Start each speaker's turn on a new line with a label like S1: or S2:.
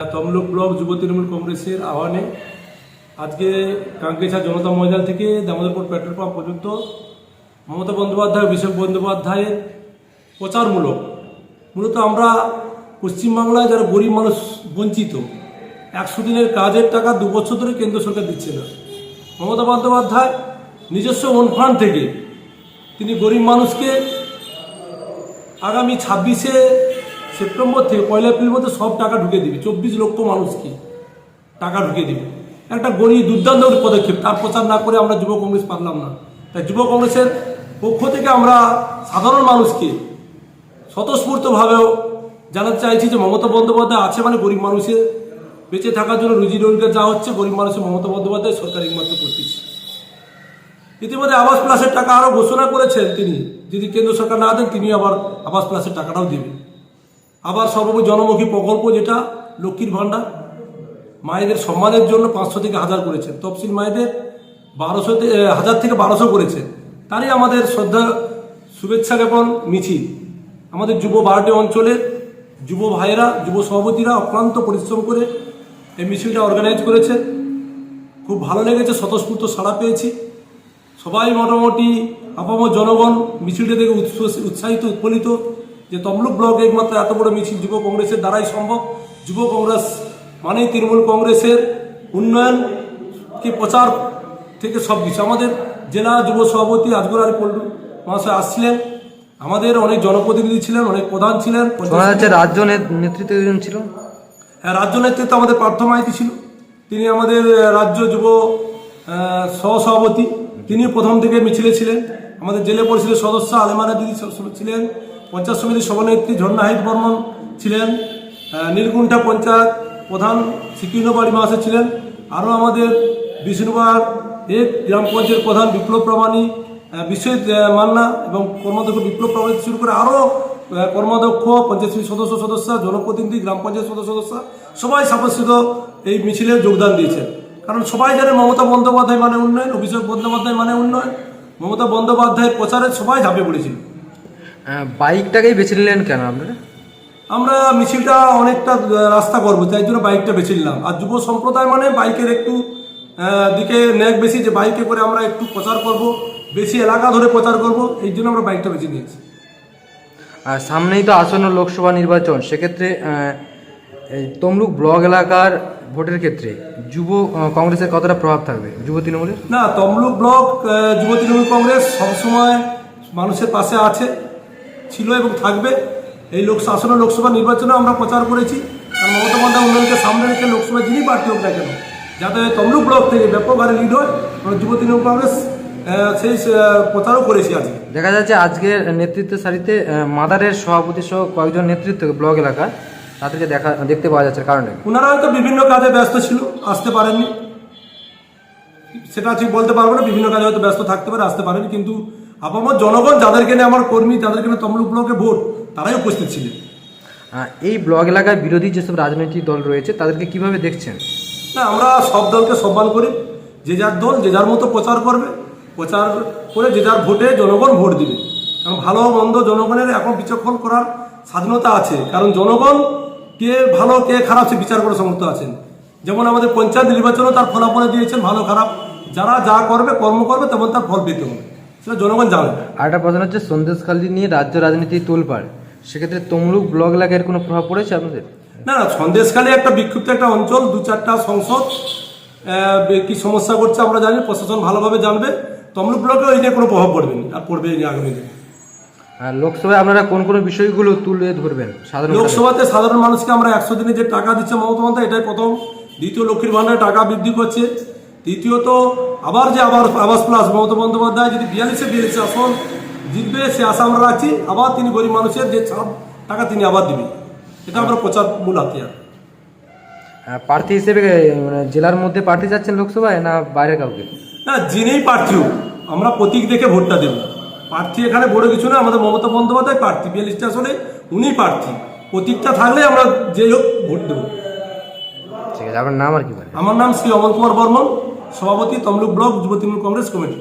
S1: Tamluk block যুব তৃণমূল কংগ্রেসের আহ্বানে আজকে কাঙ্কেশা জনতা ময়দান থেকে দামোদরপুর পেট্রোল পাম্প পর্যন্ত মমতা বন্দ্যোপাধ্যায় অভিষেক বন্দ্যোপাধ্যায়ের প্রচারমূলক। মূলত আমরা পশ্চিমবাংলায় যারা গরিব মানুষ, বঞ্চিত, একশো দিনের কাজের টাকা দু বছর ধরে কেন্দ্র সরকার দিচ্ছে না। মমতা বন্দ্যোপাধ্যায় নিজস্ব ওন ফান্ড থেকে তিনি গরিব মানুষকে আগামী ছাব্বিশে সেপ্টেম্বর থেকে পয়লা এপ্রিল মধ্যে সব টাকা ঢুকে দিবে। চব্বিশ লক্ষ মানুষকে টাকা ঢুকে দিবে। একটা গরিব, দুর্দান্ত পদক্ষেপ। তার প্রচার না করে আমরা যুব কংগ্রেস পারলাম না। তাই যুব কংগ্রেসের পক্ষ থেকে আমরা সাধারণ মানুষকে স্বতঃস্ফূর্তভাবেও জানাতে চাইছি যে মমতা বন্দ্যোপাধ্যায় আছে মানে গরিব মানুষের বেঁচে থাকার জন্য রুজি রোজগার যা হচ্ছে, গরিব মানুষের মমতা বন্দ্যোপাধ্যায় সরকার একমাত্র করতেছে ইতিমধ্যে আবাস প্লাসের টাকা আরও ঘোষণা করেছেন তিনি। যদি কেন্দ্র সরকার না দেন, তিনি আবার আবাস প্লাসের টাকাটাও দেবেন। আবার সর্বোপরি জনমুখী প্রকল্প যেটা, লক্ষ্মীর ভাণ্ডার, মায়েদের সম্মানের জন্য পাঁচশো থেকে হাজার করেছেন তফসিল মায়েদের বারোশো হাজার থেকে বারোশো করেছে। তারই আমাদের শ্রদ্ধা, শুভেচ্ছা জ্ঞাপন মিছিল। আমাদের যুব বারোটি অঞ্চলের যুব ভাইয়েরা, যুব সভাপতিরা অক্লান্ত পরিশ্রম করে এই মিছিলটা অর্গানাইজ করেছে। খুব ভালো লেগেছে, স্বতঃস্ফূর্ত সাড়া পেয়েছি। সবাই মোটামুটি আপামর জনগণ মিছিলটা থেকে উৎসাহিত, উৎফুল্লিত। যে তমলুক ব্লক একমাত্র এত বড় মিছিল যুব কংগ্রেসের দ্বারাই সম্ভব। যুব কংগ্রেস মানেই তৃণমূল কংগ্রেসের উন্নয়নকে প্রচার থেকে সব কিছু। আমাদের জেলা যুব সভাপতি আজগর আলী পল্টু মহাশয় আসছিলেন। আমাদের অনেক জনপ্রতিনিধি ছিলেন অনেক প্রধান ছিলেন।
S2: রাজ্য নেতৃত্ব ছিল।
S1: হ্যাঁ রাজ্য নেতৃত্বে আমাদের পার্থ মাইতি ছিল। তিনি আমাদের রাজ্য যুব সহসভাপতি। তিনি প্রথম থেকে মিছিলে ছিলেন। আমাদের জেলা পরিষদের সদস্য আলেমানা দিদি ছিলেন। পঞ্চায়েত সমিতির সভানেত্রী ঝর্ণা বর্মন ছিলেন নীলকুণ্ঠা পঞ্চায়েত প্রধান সিকিউনবাড়ি মাসে ছিলেন। আরও আমাদের বিষ্ণুবার এক গ্রাম পঞ্চায়েত প্রধান বিপ্লব প্রমাণী বিশ্বজিৎ মান্না এবং কর্মাধ্যক্ষ বিপ্লব প্রমাণী শুরু করে আরও কর্মাধ্যক্ষ পঞ্চায়েত সমিতির সদস্য সদস্য, জনপ্রতিনিধি, গ্রাম পঞ্চায়েত সদস্য সদস্য, সবাই সাপোষিত এই মিছিলে যোগদান দিয়েছেন। কারণ সবাই জানে মমতা বন্দ্যোপাধ্যায় মানে উন্নয়ন, অভিষেক বন্দ্যোপাধ্যায় মানে উন্নয়ন। মমতা বন্দ্যোপাধ্যায়ের প্রচারে সবাই ঝাঁপে পড়েছিল।
S2: বাইকটাকেই বেছে নিলেন কেন আপনারা?
S1: আমরা মিছিলটা অনেকটা রাস্তা করব তাই জন্য বাইকটা বেছে নিলাম। আর যুব সম্প্রদায় মানে বাইকের একটু দিকে ন্যাক বেশি যে বাইকে করে আমরা একটু প্রচার করব বেশি এলাকা ধরে প্রচার করব এই জন্য আমরা বাইকটা বেছে নিয়েছি।
S2: আর সামনেই তো আসন্ন লোকসভা নির্বাচন সেক্ষেত্রে এই তমলুক ব্লক এলাকার ভোটের ক্ষেত্রে যুব কংগ্রেসের কতটা প্রভাব থাকবে? যুব তৃণমূলের?
S1: না তমলুক ব্লক যুব তৃণমূল কংগ্রেস সবসময় মানুষের পাশে আছে। ছিল এবং থাকবে। এই লোক শাসন লোকসভা নির্বাচনে আমরা প্রচার করেছি। আর মমতা বন্দ্যোপাধ্যায় উন্নয়নকে সামনে রেখে লোকসভা যিনি প্রার্থী হোক না কেন যাতে তমলুক ব্লক থেকে ব্যাপক হারে লিড হয় আমরা যুব তৃণমূল কংগ্রেস সেই প্রচারও করেছি আজকে।
S2: দেখা যাচ্ছে আজকের নেতৃত্বের সারিতে মাদারের সভাপতি সহ কয়েকজন নেতৃত্ব ব্লক এলাকার তাদেরকে দেখা দেখতে পাওয়া যাচ্ছে কারণে।
S1: ওনারা হয়তো বিভিন্ন কাজে ব্যস্ত ছিল আসতে পারেননি। সেটা ঠিক বলতে পারব না বিভিন্ন কাজে হয়তো ব্যস্ত থাকতে পারে আসতে পারেনি কিন্তু আপামর জনগণ যাদেরকে নিয়ে আমার কর্মী যাদেরকে নিয়ে তমলুক ব্লকে ভোট তারাই উপস্থিত ছিলেন।
S2: আহ, এই ব্লক এলাকায় বিরোধী যেসব রাজনৈতিক দল রয়েছে তাদেরকে কীভাবে দেখছেন?
S1: না আমরা সব দলকে সম্মান করি। যে যার দল যে যার মতো প্রচার করবে প্রচার করে যে যার ভোটে জনগণ ভোট দিবে। কারণ ভালো মন্দ জনগণের এখন বিচক্ষণ করার স্বাধীনতা আছে। কারণ জনগণ কে ভালো কে খারাপ সে বিচার করার সমর্থ আছেন। যেমন আমাদের পঞ্চায়েত নির্বাচনও তার ফলাফলে দিয়েছেন ভালো খারাপ। যারা যা করবে কর্ম করবে তেমন তার ফল পেতে হবে। সেটা জনগণ জানে।
S2: আর একটা প্রশ্ন হচ্ছে সন্দেশখালী নিয়ে রাজ্য রাজনীতি তোলপাড় সেক্ষেত্রে তমলুক ব্লক এলাকায় কোনো প্রভাব পড়েছে আপনাদের?
S1: না না সন্দেশখালী একটা বিক্ষিপ্ত একটা অঞ্চল দু চারটা সংসদ কি সমস্যা করছে আমরা জানি প্রশাসন ভালোভাবে জানবে। তমলুক ব্লকে ওই নিয়ে কোনো প্রভাব পড়বে না আর পড়বে না আগামী দিনে।
S2: আর লোকসভায় আপনারা কোন কোন বিষয়গুলো তুলে ধরবেন সাধারণ
S1: লোকসভাতে সাধারণ মানুষকে আমরা একশো দিনে যে টাকা দিচ্ছে মমতা বন্দ্যোপাধ্যায় এটাই প্রথম। দ্বিতীয় লক্ষ্মীর ভান্ডারে টাকা বৃদ্ধি করছে। তৃতীয়ত আবার যে আবার আবাস প্লাস মমতা বন্দ্যোপাধ্যায় যদি বিয়াল্লিশে বিয়াল্লিশে আসন জিতবে সে আশা আমরা রাখছি আবার তিনি গরিব মানুষের যে ছাড় টাকা তিনি আবার দিবেন। এটা আমরা প্রচার মূল হাতিয়ার
S2: আহ, প্রার্থী হিসেবে মানে জেলার মধ্যে প্রার্থী যাচ্ছেন লোকসভায় না বাইরে কাউকে?
S1: না যিনিই প্রার্থী হোক আমরা প্রতীক দেখে ভোটটা দেব। প্রার্থী এখানে বড় কিছু না আমাদের মমতা বন্দ্যোপাধ্যায় প্রার্থী বিয়াল্লিশটা আসলে উনিই প্রার্থী। প্রতীকটা থাকলে আমরা যেই হোক ভোট দেবো।
S2: ঠিক আছে আপনার নাম আর কি
S1: আমার নাম শ্রী অমল কুমার বর্মন। সভাপতি তমলুক ব্লক যুব তৃণমূল কংগ্রেস কমিটি।